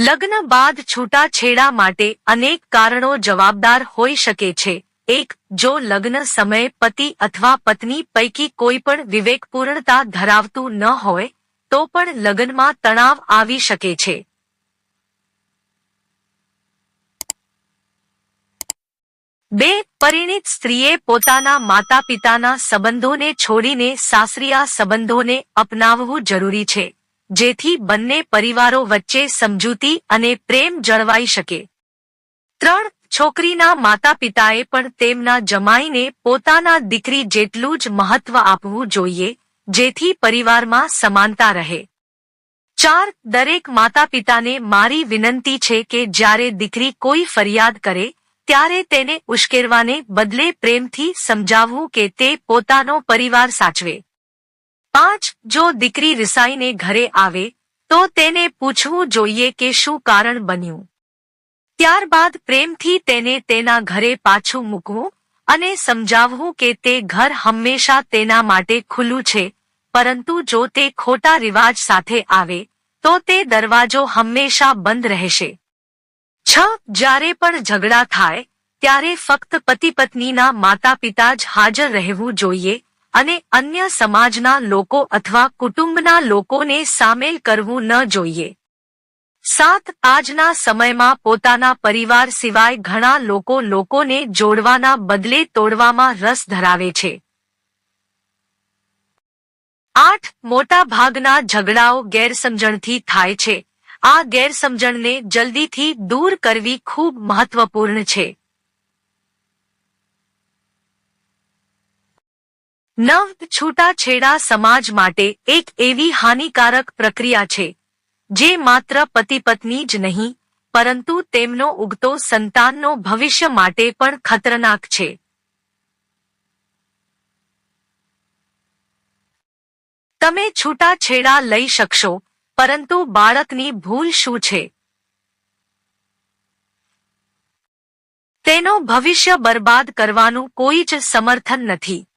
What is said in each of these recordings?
લગ્ન બાદ છૂટાછેડા માટે અનેક કારણો જવાબદાર હોઈ શકે છે. એક, જો લગ્ન સમયે પતિ અથવા પત્ની પૈકી કોઈ પણ વિવેકપૂર્ણતા ધરાવતું ન હોય, તો પણ લગ્નમાં તણાવ આવી શકે છે. બે, પરિણીત સ્ત્રીએ પોતાના માતા પિતાના સંબંધોને છોડીને સાસરિયા સંબંધોને અપનાવવું જરૂરી છે. જેથી બંને પરિવારો વચ્ચે સમજૂતી અને પ્રેમ જળવાઈ શકે. ત્રણ છોકરીના માતા પિતાએ પણ તેમના જમાઈને પોતાના દીકરી જેટલું જ મહત્વ આપવું જોઈએ, જેથી પરિવારમાં સમાનતા રહે. ચાર, દરેક માતા પિતાને મારી વિનંતી છે કે જ્યારે દીકરી કોઈ ફરિયાદ કરે, ત્યારે તેને ઉશ્કેરવાને બદલે પ્રેમથી સમજાવવું કે તે પોતાનો પરિવાર સાચવે. પાંચ જો દીકરી રિસાઈને ઘરે આવે, તો તેને પૂછવું જોઈએ કે શું કારણ બન્યું. ત્યારબાદ પ્રેમથી તેને તેના ઘરે પાછું મૂકવું અને સમજાવવું કે તે ઘર હંમેશા તેના માટે ખુલ્લું છે, પરંતુ જો તે ખોટા રિવાજ સાથે આવે, તો તે દરવાજો હંમેશા બંધ રહેશે. છ, જ્યારે પણ ઝઘડા થાય, ત્યારે ફક્ત પતિ પત્નીના માતા પિતા જ હાજર રહેવું જોઈએ અને અન્ય સમાજના લોકો અથવા કુટુંબના લોકોને સામેલ કરવું ન જોઈએ. સાત, આજના સમયમાં પોતાના પરિવાર સિવાય ઘણા લોકો લોકોને જોડવાના બદલે તોડવામાં રસ ધરાવે છે. આઠ મોટા ભાગના ઝઘડાઓ ગેરસમજણથી થાય છે. આ ગેરસમજણને જલ્દીથી દૂર કરવી ખૂબ મહત્વપૂર્ણ છે. નવ છૂટાછેડા સમાજ માટે એક એવી હાનિકારક પ્રક્રિયા છે, જે માત્ર પતિ પત્ની જ નહીં, પરંતુ તેમનો ઉગતો સંતાનનો ભવિષ્ય માટે પણ ખતરનાક છે. તમે છૂટાછેડા લઈ શકશો, પરંતુ બાળકની ભૂલ શું છે? તેનો ભવિષ્ય બરબાદ કરવાનું કોઈ જ સમર્થન નથી.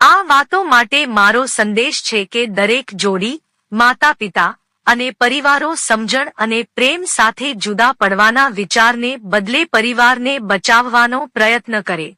આ વાતો માટે મારો સંદેશ છે કે દરેક જોડી માતા પિતા અને પરિવારો સમજણ અને પ્રેમ સાથે જુદા પડવાના વિચારને બદલે પરિવારને બચાવવાનો પ્રયત્ન કરે.